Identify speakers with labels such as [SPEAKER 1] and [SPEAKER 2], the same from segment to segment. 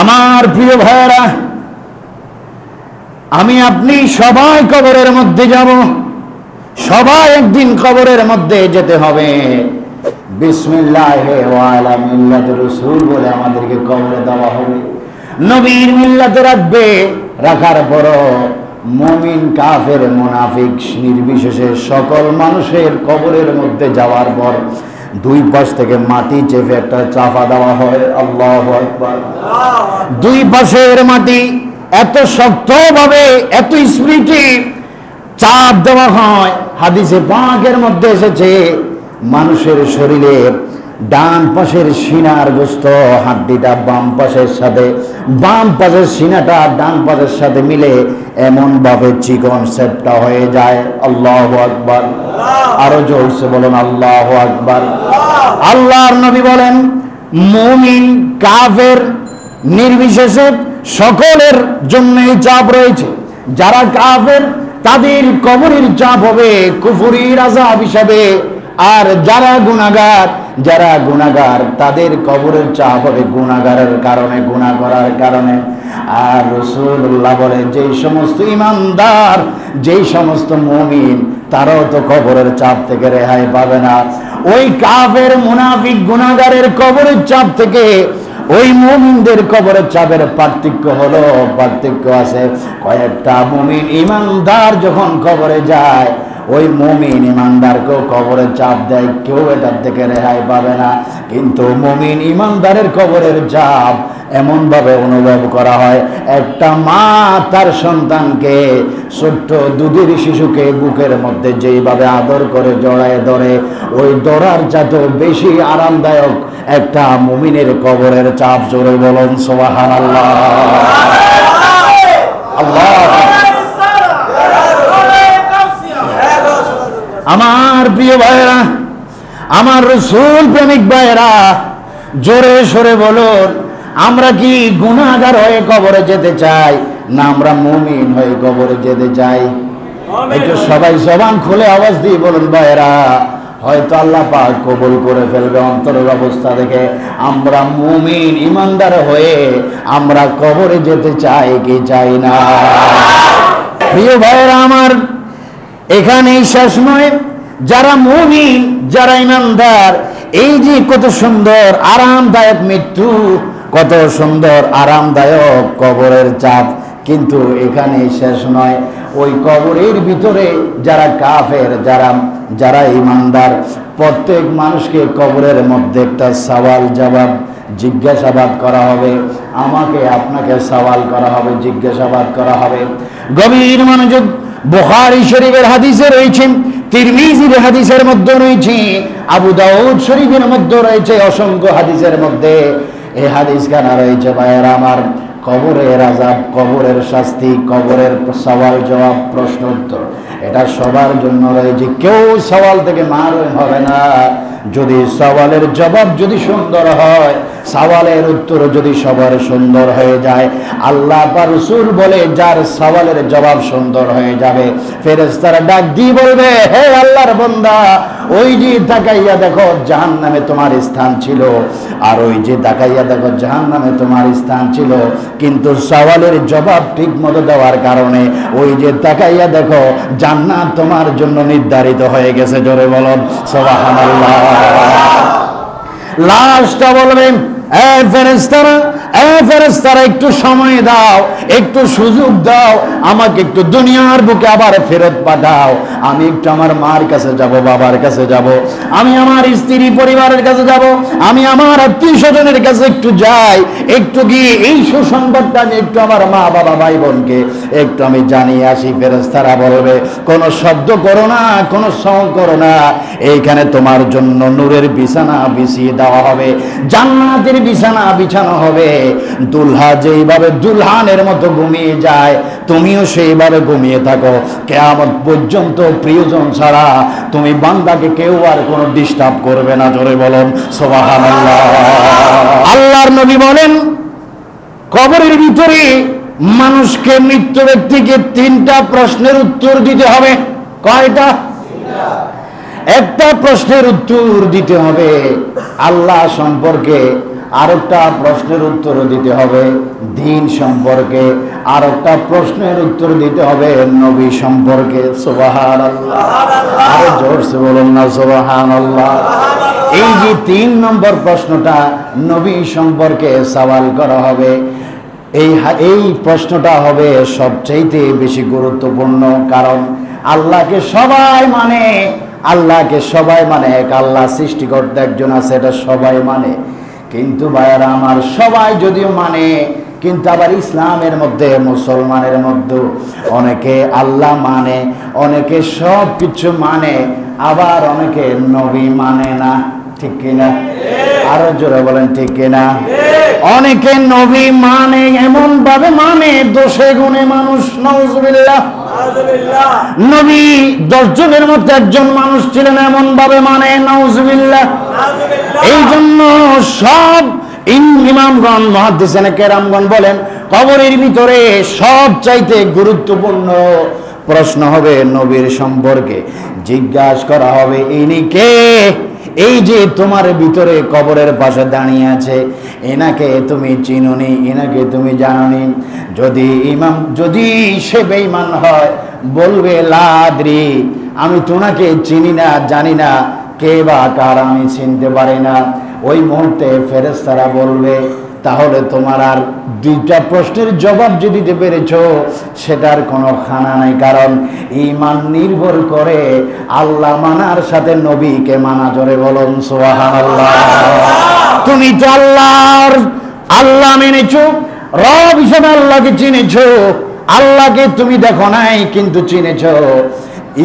[SPEAKER 1] আমার প্রিয় ভাইয়েরা, আমি আপনি সবাই কবরের মধ্যে যাব। সবাই একদিন কবরের মধ্যে যেতে হবে। রসুল বলে আমাদেরকে কবরে দেওয়া হবে। রাখার মমিন নির্বিশেষে সকল মানুষের কবরের মধ্যে যাওয়ার পর দুই পাশ থেকে মাটি চেপে একটা চাপা দেওয়া হয়। আল্লাহ দুই পাশের মাটি এত শক্তভাবে, এত স্মৃতি চাপ দেওয়া হয়। হাদিসে বাঘের মধ্যে এসেছে, মানুষের শরীরের ডান পাশের সিনার গোস্ত, হাড্ডিটা বাম পাশের সাথে। বাম পাশের সিনাটা ডান পাশের সাথে মিলে এমন ভাবে চিকন সেপটা হয়ে যায়। আল্লাহ আকবার। আরও জোরসে বলুন, আল্লাহ আকবার। আল্লাহর নবী বলেন, মুমিন, কাফের, নির্বিশেষে সকলের জন্য চাপ রয়েছে। যারা কাফের, তাদের কবরের চাপ হবে কুফুরির আজাব হিসাবে। আর যারা গুণাগার যারা গুণাগার, তাদের কবরের চাপ হবে গুণাগারের কারণে গুণা করার কারণে। আর রসুল্লাহ বলে, যেই সমস্ত ইমানদার, যেই সমস্ত মমিন, তারাও তো কবরের চাপ থেকে রেহাই পাবে না। ওই কাফের মুনাফিক গুণাগারের কবরের চাপ থেকে, ওই মুমিনদের কবরের চাপের পার্থক্য হলো, পার্থক্য আছে। কয়েকটা মুমিন ইমানদার যখন কবরে যায় ওই মমিন ইমানদারকেও কবরের চাপ দেয়, কেউ এটার থেকে রেহাই পাবে না। কিন্তু মমিন ইমানদারের কবরের চাপ এমনভাবে অনুভব করা হয়, একটা মা তার সন্তানকে ছোট্ট দুধের শিশুকে বুকের মধ্যে যেইভাবে আদর করে, জড়ায় ধরে, ওই দরার চাতে বেশি আরামদায়ক একটা মুমিনের কবরের চাপ জোরে বলুন সোবাহান আল্লাহ আল্লাহ আমার প্রিয় ভাইয়েরা আমার রসুল প্রেমিক ভাইয়েরা জোরে সরে বলুন আমরা কি গুণাগার হয়ে কবরে যেতে চাই না আমরা মুমিন হয়ে কবরে যেতে চাই? একটু সবাই জবান খুলে আওয়াজ দিয়ে বলুন ভাইয়েরা হয়তো আল্লাহ পাক কবুল করে ফেলবে অন্তরের অবস্থা দেখে। আমরা মুমিন ইমানদার হয়ে আমরা কবরে যেতে চাই কি চাই না? প্রিয় ভাইয়েরা আমার এখানেই শেষ নয়। যারা মুমিন, যারা ইমানদার, এই যে কত সুন্দর, আরামদায়ক মৃত্যু, কত সুন্দর, আরামদায়ক কবরের চাপ কিন্তু এখানে শেষ নয়। ওই কবরের ভিতরে যারা কাফের, যারা যারা ইমানদার, প্রত্যেক মানুষকে কবরের মধ্যে একটা সওয়াল জবাব, জিজ্ঞাসাবাদ করা হবে। আমাকে আপনাকে সওয়াল করা হবে, জিজ্ঞাসাবাদ করা হবে। গভীর মনোযোগ বুখারী শরীফের হাদিসে রয়েছে, তিরমিজির হাদিসের মধ্যে রয়েছে, আবু দাউদ শরীফের মধ্যে রয়েছে, অসংখ্য হাদিসের মধ্যে এই হাদিস খানা রয়েছে, ভাইয়ের আমার, কবরের আজাব কবরের শাস্তি, কবরের সওয়াল জবাব, প্রশ্ন উত্তর। এটা সবার জন্য রয়েছে, কেউ সওয়াল থেকে মার হবে না। যদি সওয়ালের জবাব যদি সুন্দর হয় সওয়ালের উত্তর যদি সবার সুন্দর হয়ে যায়, আল্লাহ রসুল বলে যার সওয়ালের জবাব সুন্দর হয়ে যাবে। ফেরেস্তারা ডাক দিয়ে বলবে, হে আল্লাহর বন্দা, ওই যে তাকাইয়া দেখো জাহান নামে তোমার স্থান ছিল, আর ওই যে তাকাইয়া দেখো জাহান নামে তোমার স্থান ছিল, কিন্তু সওয়ালের জবাব ঠিক মতো দেওয়ার কারণে ওই যে তাকাইয়া দেখো জান্নাত তোমার জন্য নির্ধারিত হয়ে গেছে। জোরে বলুন, সুবহানাল্লাহ। লাস্টটা বলবেন ফেরেস্তারা এ একটু সময় দাও, একটু সুযোগ দাও, আমাকে একটু দুনিয়ার বুকে আবার ফেরত পাঠাও। আমি একটু আমার মার কাছে যাব, বাবার কাছে যাব। আমি আমার স্ত্রী পরিবারের কাছে যাব। আমি আমার আত্মীয় স্বজনের কাছে একটু যাই। একটু গিয়ে এই সুসংবাদটা আমি একটু আমার মা, বাবা, ভাই বোনকে একটু আমি জানিয়ে আসি। ফেরেস্তারা বলবে, কোনো শব্দ করো না, কোনো সং করো না। এইখানে তোমার জন্য নূরের বিছানা বিছিয়ে দেওয়া হবে। জান্নাতের বিছানা বিছানো হবে। দুলহা যেইভাবে দুলহানের মতো ঘুমিয়ে যায়, তুমিও সেইভাবে ঘুমিয়ে থাকো। কেয়ামত পর্যন্ত প্রিয়জন ছাড়া তুমি বান্দাকে কেউ আর কোনো ডিস্টার্ব করবে না, জোরে আল্লাহর নবী বলেন, কবরের ভিতরে মানুষকে মৃত্যু ব্যক্তিকে তিনটা প্রশ্নের উত্তর দিতে হবে। কয়টা? একটা প্রশ্নের উত্তর দিতে হবে, আল্লাহ সম্পর্কে আরেকটা প্রশ্নের উত্তর দিতে হবে দিন সম্পর্কে। আরেকটা প্রশ্নের উত্তর দিতে হবে নবী সম্পর্কে। এই যে তিন নম্বর প্রশ্নটা নবী সম্পর্কে সওয়াল করা হবে। এই এই প্রশ্নটা হবে সবচাইতে বেশি গুরুত্বপূর্ণ কারণ আল্লাহকে সবাই মানে আল্লাহকে সবাই মানে। এক আল্লাহ সৃষ্টিকর্তা একজন আছে, এটা সবাই মানে। কিন্তু ভাইয়ারা আমার সবাই যদিও মানে কিন্তু আবার ইসলামের মধ্যে মুসলমানের মধ্যে অনেকে আল্লাহ মানে অনেকে সব কিছু মানে আবার অনেকে নবী মানে না ঠিক কিনা? আরও জোরে বলেন ঠিক কিনা? অনেকে নবী মানে এমন ভাবে মানে দোষে গুণে মানুষ নজবিল্লাহ নবী দশজনের মধ্যে একজন মানুষ ছিলেন এমন ভাবে মানে নজবিল্লাহ এই জন্য সব ইমামগণ মহাদিসানে কেরামগণ বলেন, কবরের ভিতরে সব চাইতে গুরুত্বপূর্ণ প্রশ্ন হবে নবীর সম্পর্কে। জিজ্ঞাসা করা হবে, ইনি কে? এই যে তোমার ভিতরে কবরের পাশে দাঁড়িয়ে আছে, এনাকে তুমি চিনুনি, এনাকে তুমি জানোনি। যদি ইমাম, যদি সে বেঈমান হয়, বলবে, লাদ্রি, আমি তোমাকে চিনি না, জানি না কে বা কার আমি চিনতে পারি না। ওই মুহূর্তে ফেরেস্তারা বলবে, তাহলে তোমার আর দুইটা প্রশ্নের জবাব যে দিতে পেরেছ, সেটার কোনো খানা নাই। কারণ ইমান নির্ভর করে আল্লাহ মানার সাথে নবীকে মানা। জোরে বলুন সোহান তুমি তো আল্লাহর, আল্লাহ মেনেছো, রব হিসেবে আল্লাহকে চিনেছ। আল্লাহকে তুমি দেখো নাই, কিন্তু চিনেছো।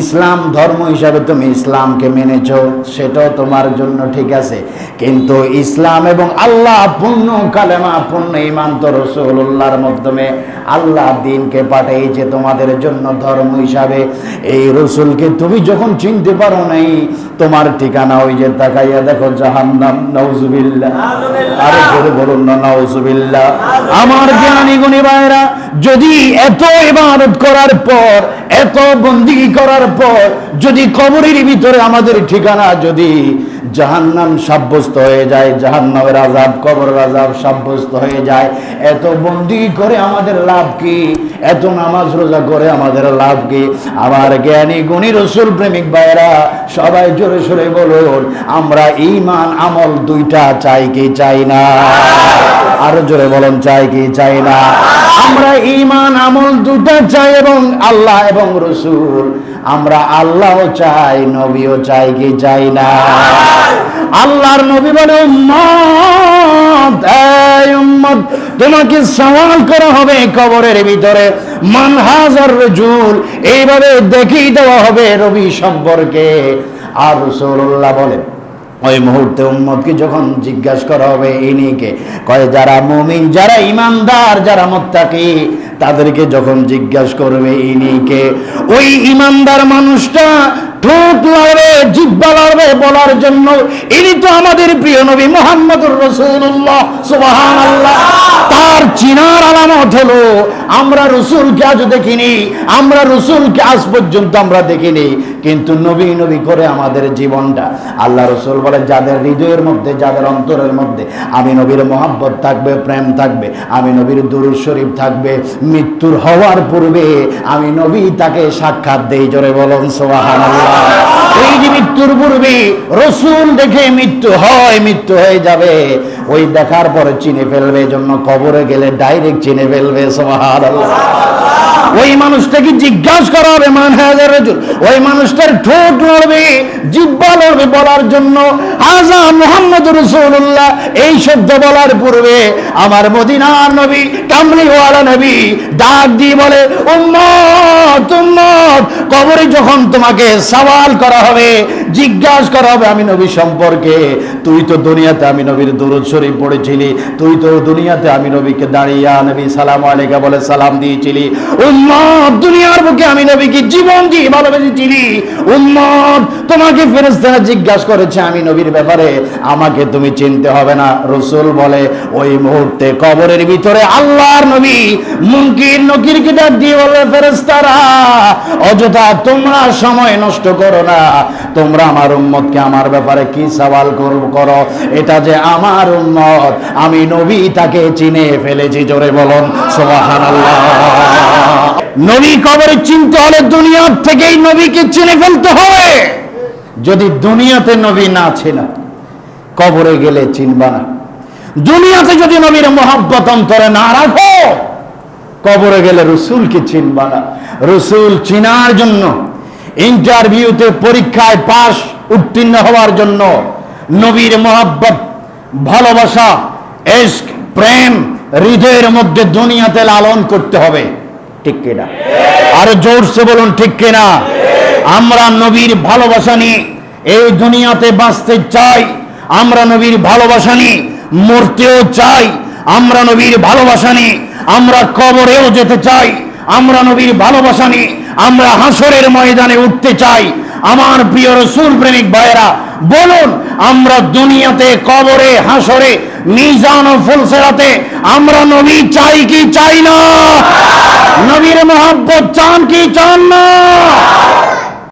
[SPEAKER 1] ইসলাম ধর্ম হিসাবে তুমি ইসলামকে মেনেছ, সেটাও তোমার জন্য ঠিক আছে। কিন্তু ইসলাম এবং আল্লাহ পূর্ণ, কালেমা পূর্ণ ইমান তো রসুল্লাহর মাধ্যমে আল্লাহ দিনকে পাঠিয়েছে তোমাদের জন্য ধর্ম হিসাবে। এই রসুলকে তুমি যখন চিনতে পারো নাই, তোমার ঠিকানা ওই যে তাকাইয়া দেখো, জাহান্নাম নওজুবিল্লাহ আরে বলুন না নওজুবিল্লাহ আমার জ্ঞানী গুণী ভাইরা যদি এত ইবাদত করার পর, এত বন্দি করার পর, যদি কবরের ভিতরে আমাদের ঠিকানা যদি জাহান্নাম সাব্যস্ত হয়ে যায়, জাহান্নামের আজাব কবর আজাব সাব্যস্ত হয়ে যায়, এত বন্দি করে আমাদের লাভ কি? এত নামাজ রোজা করে আমাদের লাভ কি? আমার জ্ঞানী, গুণী রসুল, প্রেমিক ভাইরা সবাই জোরে সরে বলুন, আমরা ইমান আমল দুইটা চাই কি চাই না? আরও জোরে বলুন, চাই কি, চাই না? আমরা ইমান আমল দুটা চাই এবং আল্লাহ এবং রসুল। আমরা আল্লাহও চাই, নবীও চাই কি, চাই না? আল্লাহর নবী বলে, উম্মত তোমাকে সওয়াল করা হবে কবরের ভিতরে। মানহাজার রজুল, এইভাবে দেখিয়ে দেওয়া হবে রবি সম্পর্কে। আর রসুল্লাহ বলেন ওই মুহূর্তে উম্মতকে যখন জিজ্ঞাসা করা হবে ইনিকে কয়, যারা মুমিন, যারা ইমানদার, যারা মোত্তাকি, তাদেরকে যখন জিজ্ঞাসা করবে ইনিকে ওই ইমানদার মানুষটা ঠোঁট লড়বে জিব্বা লড়বে বলার জন্য, ইনি তো আমাদের প্রিয় নবী মোহাম্মদুর রসুল্লাহ সুবহানাল্লাহ, তার চিনার আলামত হলো, আমরা রসুলকে আজ দেখিনি, আমরা রসুলকে আজ পর্যন্ত আমরা দেখিনি। কিন্তু নবী নবী করে আমাদের জীবনটা। আল্লাহ রসুল বলে, যাদের হৃদয়ের মধ্যে, যাদের অন্তরের মধ্যে আমি নবীর মোহাব্বত থাকবে, প্রেম থাকবে, আমি নবীর দুরুদ শরীফ থাকবে, মৃত্যুর হওয়ার পূর্বে আমি নবী তাকে সাক্ষাৎ দেই, জোরে বলুন সোহান এই যে মৃত্যুর পূর্বে রসুল দেখে মৃত্যু হয়, মৃত্যু হয়ে যাবে, ওই দেখার পরে চিনে ফেলবে জন্য কবরে গেলে ডাইরেক্ট চিনে ফেলবে সোহান ওই মানুষটাকে জিজ্ঞাসা করা হবে মান হাজার ওই মানুষটার ঠোঁট লড়বে জিব্বা লড়বে বলার জন্য। হাজা মোহাম্মদ রসুল্লাহ এই শব্দ বলার পূর্বে আমার মদিনার নবী, কামলিওয়ালা নবী ডাক দিয়ে বলে, উম্মত উম্মত, কবরে যখন তোমাকে সওয়াল করা হবে জিজ্ঞাসা করা হবে আমি নবী সম্পর্কে। তুই তো দুনিয়াতে আমি নবীর দরুদ শরীফ পড়েছিলি। তুই তো দুনিয়াতে আমি নবীকে দাঁড়িয়ে নবী সালাম আলাইকা বলে সালাম দিয়েছিলি। উম্মত, দুনিয়ার বুকে আমি নবীকে জীবন দিয়ে ভালোবেসেছিলি। উম্মত, তোমাকে ফেরেস্তারা জিজ্ঞাসা করেছে আমি নবীর ব্যাপারে। আমাকে তুমি চিনতে হবে না। রসুল বলে, ওই মুহূর্তে কবরের ভিতরে আল্লাহর নবী মুনকির নকির ডাক দিয়ে বলে ফেরেস্তারা অযথা তোমরা সময় নষ্ট করো না। তোমরা আমার উম্মতকে আমার ব্যাপারে কি সওয়াল করো? এটা যে আমার উম্মত, আমি নবী তাকে চিনে ফেলেছি, জোরে বলুন, সুবহানাল্লাহ। নবী কবরে চিনতে হলে দুনিয়ার থেকেই নবীকে চিনে ফেলতে হবে। যদি দুনিয়াতে নবী না ছিল কবরে গেলে চিনবা না। দুনিয়াতে যদি নবীর মহাব্বত অন্তরে না রাখো, কবরে গেলে রসুলকে চিনবা না। রসুল চিনার জন্য ইন্টারভিউতে পরীক্ষায় পাশ উত্তীর্ণ হওয়ার জন্য নবীর মহাব্বত, ভালোবাসা এস্ক প্রেম, হৃদয়ের মধ্যে দুনিয়াতে লালন করতে হবে। ঠিক কিনা? আরও জোরসে বলুন, ঠিক কিনা? আমরা নবীর ভালোবাসা নিয়ে এই দুনিয়াতে বাঁচতে চাই। আমরা নবীর ভালোবাসা নিয়ে মরতেও চাই। আমরা নবীর ভালোবাসা নিয়ে আমরা কবরেও যেতে চাই। আমরা নবীর ভালোবাসা নিয়ে আমরা হাসরের ময়দানে উঠতে চাই। আমার প্রিয় রসুল প্রেমিক ভাইয়েরা, বলুন, আমরা দুনিয়াতে, কবরে, হাসরে, মিজান ও ফুলসেরাতে আমরা নবী চাই কি চাই না? নবীর মোহাব্বত চান কি চান না?